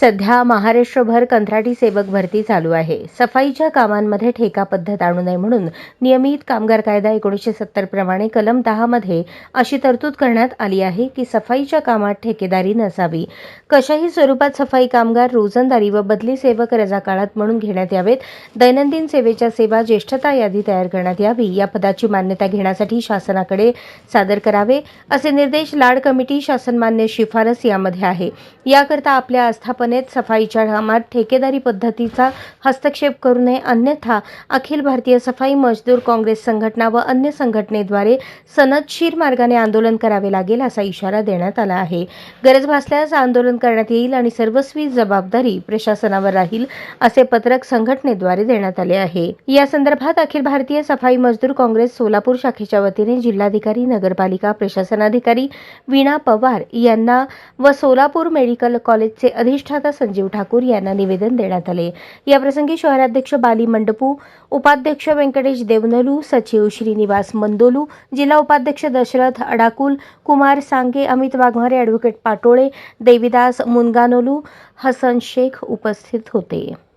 सध्या महाराष्ट्रभर कंत्राटी सेवक भरती चालू आहे. सफाईच्या कामांमध्ये ठेका पद्धत आणू नये म्हणून नियमित कामगार कायदा एकोणीसशे सत्तर प्रमाणे कलम दहामध्ये अशी तरतूद करण्यात आली आहे की सफाईच्या कामात ठेकेदारी नसावी. कशाही स्वरूपात सफाई कामगार रोजंदारी व बदली सेवक रजा काळात म्हणून घेण्यात यावेत. दैनंदिन सेवेच्या सेवा ज्येष्ठता यादी तयार करण्यात यावी. या पदाची मान्यता घेण्यासाठी शासनाकडे सादर करावे. असे निर्देश लाड कमिटी शासनमान्य शिफारस यामध्ये आहे. याकरता आपल्या आस्थापनेत सफाईच्या कामात ठेकेदारी पद्धतीचा हस्तक्षेप करू नये. अन्यथा अखिल भारतीय सफाई मजदूर काँग्रेस संघटना व अन्य संघटनेद्वारे सनदशीर मार्गाने आंदोलन करावे लागेल असा इशारा देण्यात आला आहे. गरज भासल्यास आंदोलन करण्यात येईल आणि सर्वस्वी जबाबदारी प्रशासनावर राहील असे पत्रक संघटनेद्वारे देण्यात आले आहे. या संदर्भात अखिल भारतीय सफाई मजदूर काँग्रेस सोलापूर शाखेच्या वतीने जिल्हाधिकारी नगरपालिका प्रशासनाधिकारी वीणा पवार यांना व सोलापूर मेडिकल कॉलेजचे अधिष्ठाता संजीव ठाकूर यांना निवेदन देण्यात आले. याप्रसंगी शहराध्यक्ष बाली मंडपू उपाध्यक्ष व्यंकटेश देवनलू सचिव श्रीनिवास मंदोलू जिल्हा उपाध्यक्ष दशरथ अडाकुल कुमार सांगे अमित वाघमारे ॲडव्होकेट पाटोळे देविदास मुनगानोलू हसन शेख उपस्थित होते.